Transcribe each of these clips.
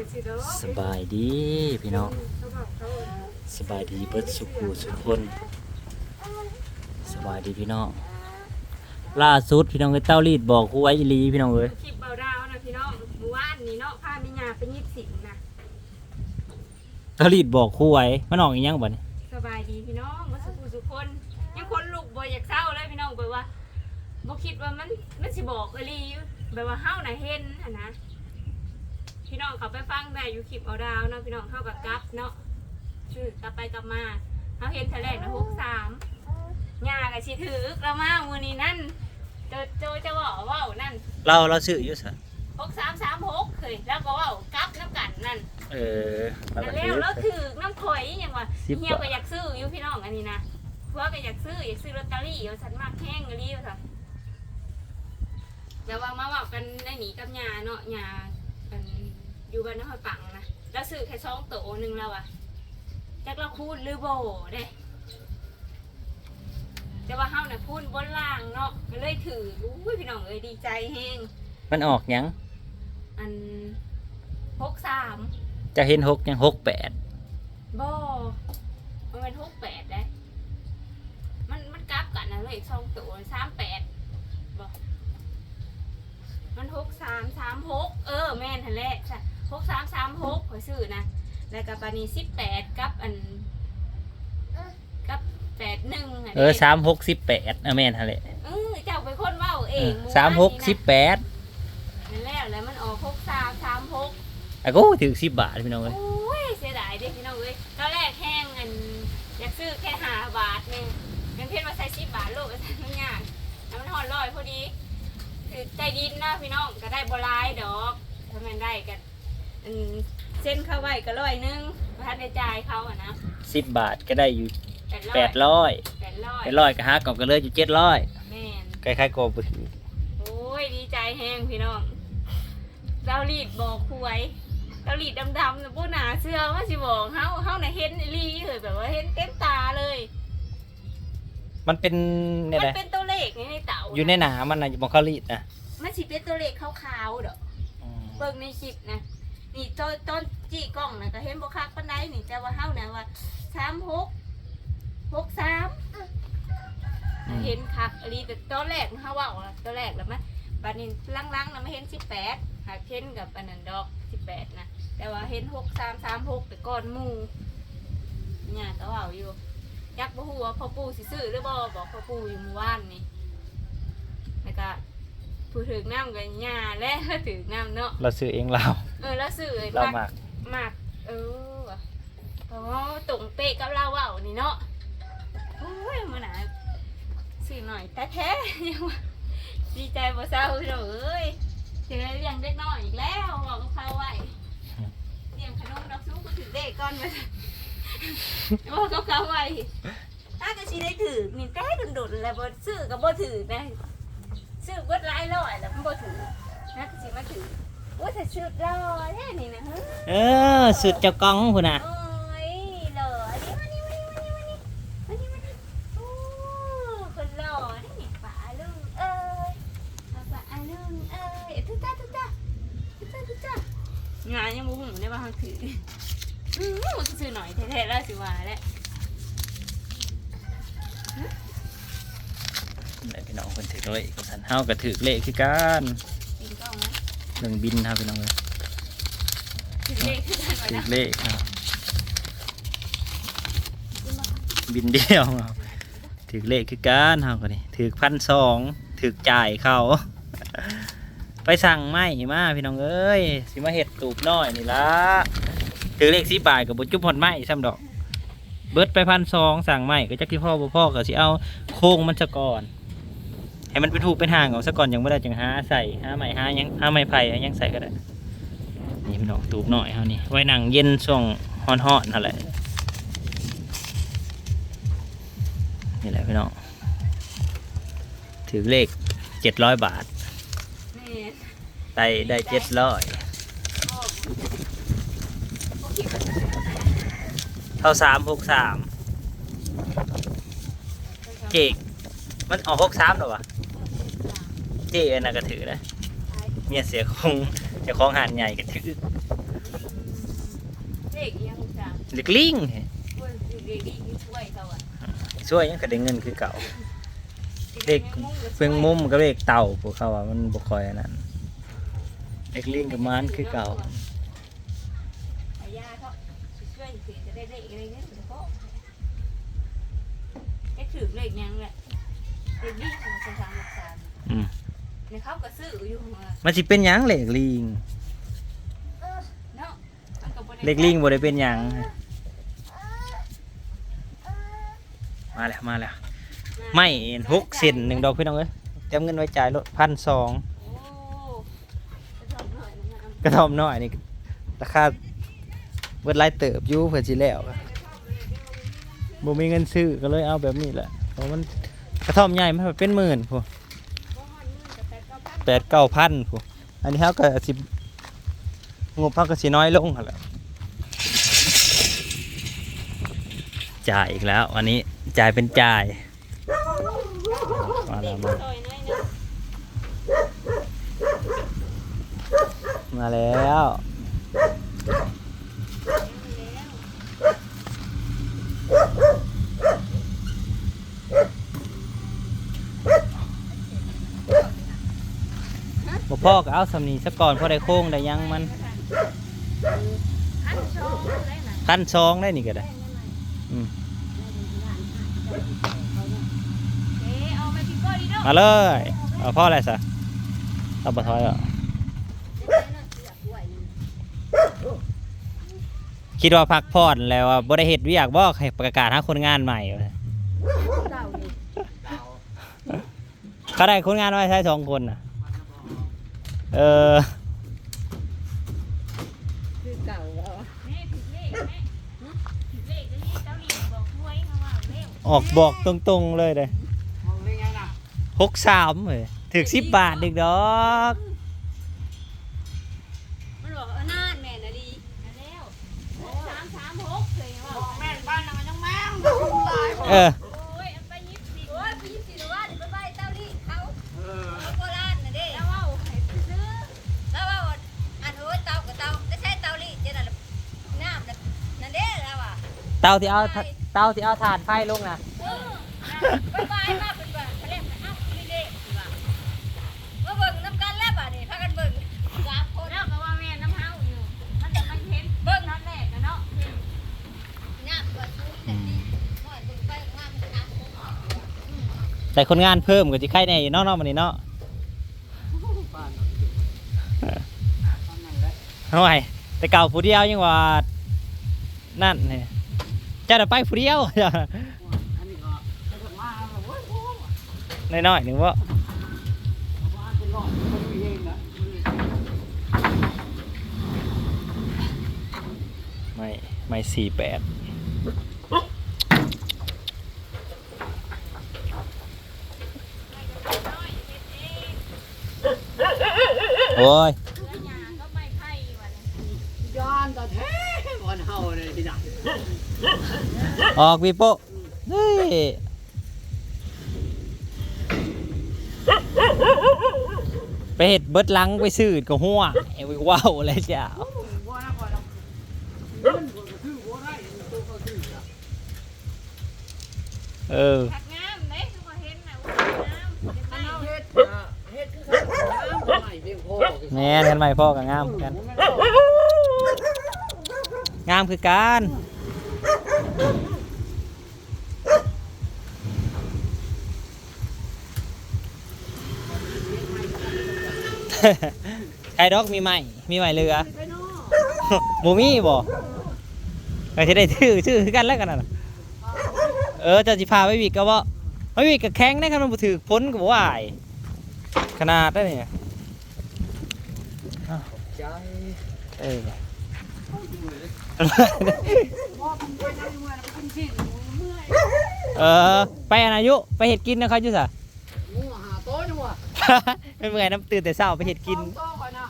กันสิเด้อสบายดีพี่น้องเขาบอกเขาสบายดีเบิดสุขูสุขคนสบายดีพี่น้องล่าสุดพี่น้องเอ้ยเต้ารีดบอกกูไว้อีหลีพี่น้องเอ้ยคลิปเบาดาวนะพี่น้องเมื่อวานนี้เนาะพาแม่ยาไปยิบสิงนะเต้ารีดบอกกูไว้มันออกอีหยังบ่เนี่ยสบายดีพี่น้องมาสุขสุขคนยังคนลูกบ่อยากเศร้าเลยพี่น้องแบบว่าบ่คิดว่ามันมันสิบอกอะไรแบบว่าเฮาน่ะเห็นหั่นนะ พี่น้องเขาไปฟังได้อยู่คลิปเอาดาวเนาะพี่น้องเข้ากับกลับเนาะชื่อกลับไปกลับมาเขาเห็นทะเลนะหกสามยากับชิถือเรามามือนี้นั่นโจโจจะบอกว่านั่นเราเราซื้ออยู่ซะหกสามสามหกเคยแล้วก็เว่ากลับน้ำกันนั่นเออเรานั่นก็แล้วซื้อแล้วถือน้ำข่อยอย่างว่าสิบเฮียบาก็ทอยากซื้ออยู่พี่น้องอันนี้นะเพราะว่าก็อยากซื้ออยากซื้อลอตเตอรี่เอาฉันมากแห้งกะลี่เอาค่ะแต่ว่ามาบอกกันได้หนีกับยาเนาะยา อันอยู่บ้านนครปังนะแล้วซื้อแค่สองโตหนึ่งแล้วอะจักเราคูดหรือโบเด้แต่ว่าเฮาน่ะพูดบนล่างเนาะก็เลยถืออุ้ยพี่น้องเอ้ยดีใจแฮงมันออกหยังอันหกสามจะเห็นหกหยังหกแปดบ่มันเป็นหกแปดได้ มันมันกลับกันนะเลยสองตัวสามแปดบ่มันหกสามสามหกเออแม่นทันแหละใช่ หกสามสามหกขอยซื้อนะแล้วก็ปานีสิบแปดกับอันกับแปดหนึ่งะเออสามหกสิบแปดเออแม่นหั่นแหละเออเจ้าเป็นคนเว้าเอเองอเอวสามหกนี้นะสิบแปดนั่นแหละแล้วมันออกหกสามสามหกอะกูถือสิบบาทพี่น้องเอ้ยโอ้ยเสียดายเด็พี่น้องเอ้ยตอนแรกแห้งเงินอยากซื้อแค่หาบาทหนึงเงินเพ่นมาใส่สิบบาทโลกก็ใส่ไม่ยากแล้วมันหอนลอยพอดีคือใจดินนะพี่น้องก็ได้บหลายดอกถ้ามันได้กัน อืมเส้นเข้าไว้ก็ร้อยหนึงประทัดในจ่ายเขาอะนะสิบบาทก็ได้อยู่แปดร้อยแปดร้อยแปดร้อยแปดร้อยก็หากล่องก็เลยอยู่เจ็ดร้อยแม่น คล้ายๆโกบุถือโอ้ยดีใจแห้งพี่น้องเรารีดบอกคุยเรารีดดำๆนะพูหนาเสื้อว่าสิบอกเฮาเฮาน่ะเห็นอีหลีเลยแบบว่าเห็นเต็มตาเลยมันเป็นเนี่ยมัแหนละเป็นตัวเลขในเต่าอยู่ในหนามันนะบองเขารีดนะมันสิเป็นตัวเลขขาวๆดอกเบิ่งในคลิปนะ นี่ตอนตอนจี้กล้องนะก็เห็นบ่คักปานใดนี่แต่ว่าเฮานะว่า36 63เห็นคักอีหลีแต่ตอนแรกเฮาเว้าอะตอนแรกแล้วมันบัดนี้ลังๆนะมาเห็น18หากเห็นกับอันนั้นดอก18นะแต่ว่าเห็น6336แต่ก่อนหมู่เนี่ยก็เว้าอยู่ยักบ่ฮู้ว่าพ่อปู่สิซื้อหรือบ่บอกพ่อปู่อยู่เมื่อวานนี่แล้วก็ผู้ถือน้ำกันย่าและถือน้ำเนาะ เราซื้อเองเรา เออแล้วสื่อเรามากมากมากเออว่ะอ๋อตรงเป๊ะกับเราเว่านี่เนาะโอ้ยมันหนาสื่อหน่อยแต่แท้ๆยังว่าดีใจบ่เศร้าพี่น้องเอ้ยเจอเลี้ยงเด็กน้อยอีกแล้วบอกกับเขาไว้เลี้ยงขนมดอกซุกก็ถือเด็กก่อนมาบอกกับเขาไว้ถ้าก็ชีได้ถือนี่แต่ดุนๆแล้วบ่ซื้อกับบ่ถือนะซื้อเบิดหลายร้อยแล้วมันบ่ถือนะก็สิมาถือ ว่าแต่ชุดรอแค่นี้นะฮะเออสุดเจ้ากองคุณน่ะ โอ้ยหล่อนี่มานี่มานี่มานี่มานี่มานี่มานี่โอ้คนหล่อนี่ป๋าลุงเอ้ยป๋าลุงเอ้ยตุ๊จ้าตุ๊จ้าตุ๊จ้าตุ๊จ้างานยังบุ้งได้บ้างถืออืมมันซื้อหน่อยแท้ๆแล้วสิว่าแหละไหนพี่น้องคนถือเลยกับสันเฮาก็ถือเลขคือกันปิงกล้องนะ หนึ่งบินครับพี่น้องเลยถือเลขขึ้นกันไว้ถือนะเลขครับ บินเดียวครับถือเลขคือกันเฮาก็นี่ถือพันสองถือจ่ายเขาไปสั่งไม้มาพี่น้องเอ้ยสิมาเห็ดตูบน้อยนี่ละถือเลขสีบาทกับบุจุบพอดไม้ซ้ำดอก เบิดไปพันสองสั่งไม้ก็จักที่พ่อบ่พ่อก็สิเอาโค้งมันซะก่อน ให้มันเป็นถูกเป็นห่างเอาซะก่อนยังไม่ได้จังหาใส่หาไม้หาหยังหาไม้ไผ่หาหยังใส่ก็ได้นี่พี่น้องตูบหน่อยเฮานี่ไว้นั่งเย็นช่วงฮ้อนๆนั่นแหละนี่แหละพี่น้องถือเลขเจ็ดร้อยบาทนี่ได้ได้เจ็ดร้อยโอ้โอเคเท่าสามหกสามเจกมันออกหกสามหรอวะ เจอันนั้นก็ถือนะเมียเสียคงเจะคล้าของหานใหญ่ก็ถือเด็กยังจ้ะเล็กลิงช่วยเด็กดีที่ช่วยเขาอะช่วยยังก็ได้เงินคือเก่า เด็กเพิ่งมุมก็เด็กเต่าพวกเขาว่ามันบ่ค่อยอันนั้นเล็กลิงกับมันคือเก่าอายาเขาช่วยถึงจะได้เลขอะไรเงี้ยเดี๋ยวเขาไอ้ถือเลขยังแหละเลขดีของสามสามหกสามอืม ในเขาก็ซื้ออยู่มามันสิเป็นหยังเล็กลิงเนาะมันก็บ่ได้เล็กลิงบ่ได้เป็นหยังมาแล้วมาแล้วไม่หกเซนหนึ่งดอกพี่น้องเอ้ยเตรียมเงินไว้จ่ายรถพันสองโอ้กระทำหน่อยนะกระทอมน้อยนี่ราคาเบิดหลายเติบอยู่เพื่อสิแล้วบ่มีเงินซื้อก็เลยเอาแบบนี้แหละเพราะมันกระท่อมใหญ่มันเป็นหมื่นพวก ดเก้าพันแปดเก้าพันพวกอันนี้เขาก็สิงบเขาก็สิน้อยลงแล้วจ่ายอีกแล้ว อันนี้จ่ายเป็นจ่ายมาแล้วมามาแล้ว บ่ พ่อก็เอาสำนีซะก่อนพอได้โค้งได้หยังมันอันชองได้นะขั้นซองได้นี่ก็ได้อืมเอ๊ะเอาไปพี่ก้อยดีเนาะมาเลยเอาพ่ออะไรซะเอาบ่ถอยอะคิดว่าพักผ่อนแล้วว่าบ่ได้เฮ็ดเวียกบ่ให้ประกาศหาคนงานใหม่ว่าเขาได้คนงานไว้ใช้สองคนน่ะ เออคือเก่าแล้วแม่ผิดเลขแม่ผิดเลขเดี๋ยวนี้เจ้าหลีบอกช่วยเขาว่าเร็วออกบอกตรงๆเลยเลยมองได้ไงล่ะหกสามเลยถึกสิบบาทดึกดอกมันบอกเอานานแม่นะดีมาแล้วสามสามหกเลยว่าบอกแม่นบ้านนางยังแม่งตายเออโอ้ยเอาที่เอาเตาที่เอาถ่านไฟลงนะเออไปไปมาเป็นว่าเขาเรียกว่าเอ้าไม่เด้สิว่ามาเบิ่งน้ำกันแล้วบ่นี่พากันเบิ่งสามคนแล้วก็ว่าแม่น้ำเฮาอยู่มันจะมันเห็นเบิ้งนั่นแหละกันเนาะเห็นน้ำก็สูงแต่ดีหน่อยเบิ่งไปงามมันน้ำคงแต่คนงานเพิ่มก็จะใครแน่อยู่เนอกนอกมันนี่เนาะบ้านตอนนั้นแหละทำไมแต่เก่าผู้เดียวยังว่านั่นเนี่ยเจะไปผู้เดียวอันนี้ก็ไม่ต้องมาแล้วเว้ยโอ้ยน้อยๆหนึ่งว่าเอามาเป็นร้อยคนมีเองนะมือไม่ไม่สี่แปดโอ้ยเนื้อยาก็ไม่ไข่วันนี้ย้อนตะแท้บอนเฮาเลยทีหลัง ออกวีโป้เฮ้ไปเห็ดเบิดลังไปซื้อก็หัวไอ้ว้าวอะไรเจ้าวนะก่อนเรเงินบัวก็คืออจ้ะเอองามเด้ทุกคนเห็นนะว่าอังามนี่คือเขาน้ำใหม่เพียงพอแม่นกันไหมพ่อกับงามกัน งามคือการ ไอ้ดอกมีไหม่ มีไหม่เรือหมูมี่บ่ก็จะได้ชื่อชื่อกันแล้วกันน่ะเออจะจิพาไปวิกก็บ่ไปวิกกับแข้งได้ครับมันบ่ถือพ้นก็บ่ไหวายขนาดได้เนี่ยเออ พ่อมันไปได้เมื่อนะไปกินชิ้นเมื่อยเออไปอนายุไปเห็ดกินนะครับจุสะหมูหาโต๊ะจังหวะไม่เมื่อยน้ำตื่นแต่เช้าไปเห็ดกินสองโต๊ะไปนะ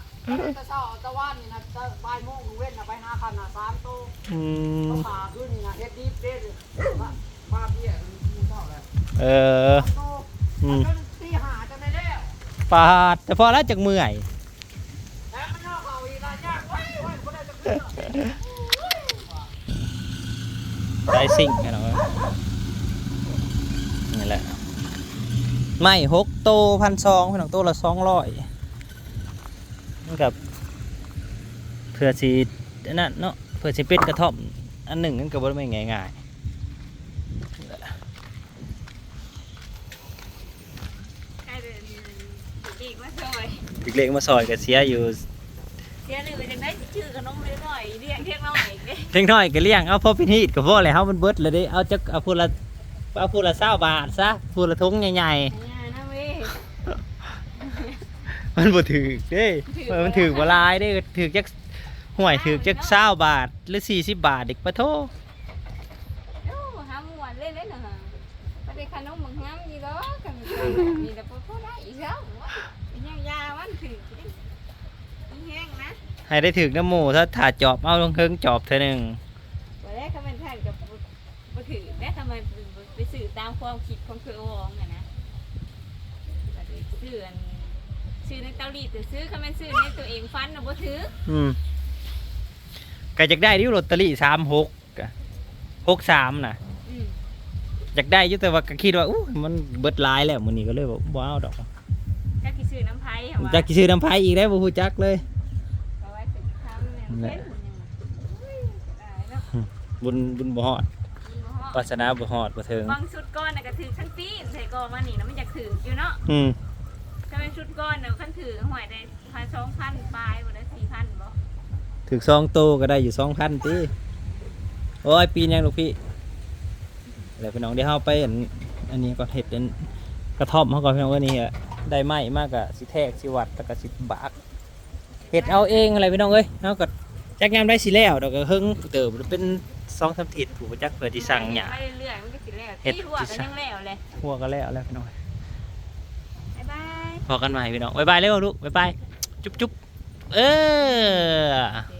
แต่เช้าตะวันนี่นะตะบ่ายโมงเว้นนะไปหาคันนะสามโต๊ะอืมต้องขาขึ้นนี่นะเฮ็ดดีเด้เลยมามาเพี่ยหมูเท่าแล้วเออโต๊ะอืมจนตีหาจะได้แล้วปาดแต่พอแล้วจากเมื่อย แล้วมันนอกเขาอีกละยากไว้ไว้บ่ได้จะเกิดายซิ่งกันเนาะนี่แหละไม่หกโตพันสองพี่น้องโตละสองร้อยมันกับเพื่อสีนั่นเนาะเพื่อสีเป็ดกระท่อมอันหนึ่งนั่นก็บ่ไม่ง่ายใครเดินอีกมาซอยๆเล็กๆมาซอยก็เสียอยู่ เสียหนึ่งไปจังได้ชื่อขนมเลยหน่อยเรียกเรียกน้อยเด้เล็กน้อยก็เลี้ยงเอาพอพินีดก็พอแล้วมันเบิดเลยเด้เอาจักเอาพูละเอาพูละเศร้าบาทซะพูละทงใหญ่อันนี้นะเว้ยๆมันบ่ถือเด้ถือเออมันถือบ่หลายเด้ถือจักห่วยถือจักเศร้าบาทหรือสี่สิบบาทเด็กปะโทโอ้หาหมวนเล่นเล่นเหรอประเดี๋ยวขนมมึงงามดีเนาะกันนี่แต่พอได้อีกแล้วยังยาวันถือแห้งนะ ให้ได้ถือน้ำหมูถ้าถ่าจอบเอาลงเคิงจอบเท่านึงวันแรกเขาเป็นท่านกับบ่ถือแม่ทำไมไปสื่อตามความคิดของคือวองอะนะซื้ออันซื้อในเกาหลีแต่ซื้อเขาเป็นซื้อในตัวเองฟันนะบ่ถืออืมก็อยากได้ดิลอตเตอรี่สามหกหกสามน่ะอืมอยากได้อยุแต่ว่าก็คิดว่าอู้มันเบิดหลายแล้วมื้อนี้ก็เลยบอกบ่เอาดอกจักกี่ซื้อน้ำไผ่เหรอวะ จักสิซื้อน้ำไผอีกได้วบ่ฮู้จักเลยำเนี่ยเห็นอุ้ยตายเนาะบุญบุญบ่ฮอดมีบ่ฮอดวาสนาบ่ฮอดบ่ถึงบางชุดก้อนน่ะก็ถือขั้นปีนใส่กอมานี่นะมันอยากถืออยู่เนาะอืมถ้าเป็นชุดก้อนน่ะขั้นถือหวยได้พันสองพันปลายบ่ได้สี่พันบ่ถึกซองโตก็ได้อยู่2,000ติโอ้ยปีนยังลูกพี่แล้วพี่น้องเดี๋ยวเฮาไปอันอันนี้ก็เฮ็ดอันกระท่อมเฮาก่อนพี่น้องว่านี่อะได้ไม้มากก็สิแทกสิวัดแล้วก็สิบากเฮ็ดเอาเองอะไรพี่น้องเอ้ยเฮาก็ จักยามได้สิแล้วดอกก็เฮิงเติบเป็น2-3ทิศผู้จักเพื่อที่สั่งหยังไปเรื่อยๆมันก็สิแล้วเฮ็ดที่หัวก็ยังแล้วเลยหัวก็แล้วแล้วพี่น้องบ๊ายบายพอกันใหม่พี่น้องบ๊ายบายเร็วลูกบ๊ายบายจุ๊บจุ๊บเออเ